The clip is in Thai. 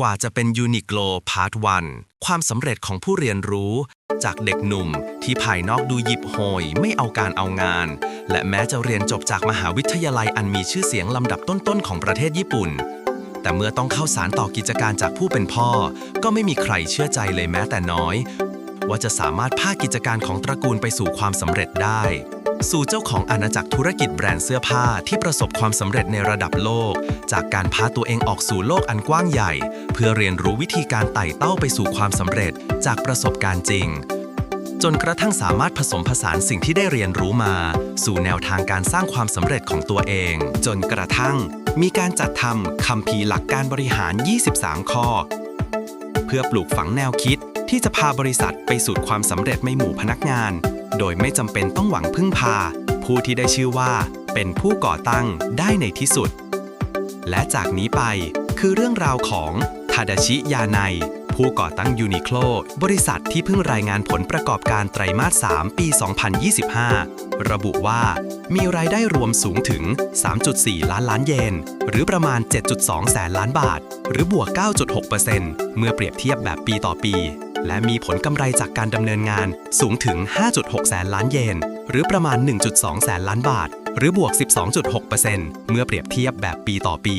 กว่าจะเป็นยูนิโกลพาร์ทวันความสำเร็จของผู้เรียนรู้ จากเด็กหนุ่มที่ภายนอกดูหยิบโหยไม่เอาการเอางาน และแม้จะเรียนจบจากมหาวิทยาลัยอันมีชื่อเสียงลำดับต้นๆของประเทศญี่ปุ่น แต่เมื่อต้องเข้าสารต่อกิจการจากผู้เป็นพ่อ ก็ไม่มีใครเชื่อใจเลยแม้แต่น้อย ว่าจะสามารถพากิจการของตระกูลไปสู่ความสำเร็จได้ สู่เจ้าของอาณาจักรธุรกิจแบรนด์เสื้อผ้าที่ประสบความสำเร็จในระดับโลก จากการพาตัวเองออกสู่โลกอันกว้างใหญ่ เพื่อเรียนรู้วิธีการไต่เต้าไปสู่ความสำเร็จจากประสบการณ์จริง จนกระทั่งสามารถผสมผสานสิ่งที่ได้เรียนรู้มา สู่แนวทางการสร้างความสำเร็จของตัวเอง จนกระทั่ง มีการจัดทำคัมภีหลักการบริหาร 23 ข้อ เพื่อปลูกฝังแนวคิดที่จะพาบริษัทไปสู่ความสำเร็จในหมู่พนักงาน โดยไม่จำเป็นต้องหวังพึ่งพา ผู้ที่ได้ชื่อว่า เป็นผู้ก่อตั้งได้ในที่สุด และจากนี้ไปคือเรื่องราวของทาดาชิยาไนผู้ก่อตั้งยูนิโคลบริษัทที่เพิ่งรายงานผลประกอบการไตรมาส 3 ปี 2025 ระบุว่ามีรายได้รวมสูงถึง 3.4 ล้านล้านเยน หรือประมาณ 7.2 แสนล้านบาท หรือบวก 9.6%เมื่อเปรียบเทียบแบบปีต่อปี และมีผลกำไรจากการดำเนินงานสูงถึง 5.6 แสนล้านเยน หรือประมาณ 1.2 แสนล้านบาท หรือบวก 12.6%เมื่อเปรียบเทียบแบบปีต่อปี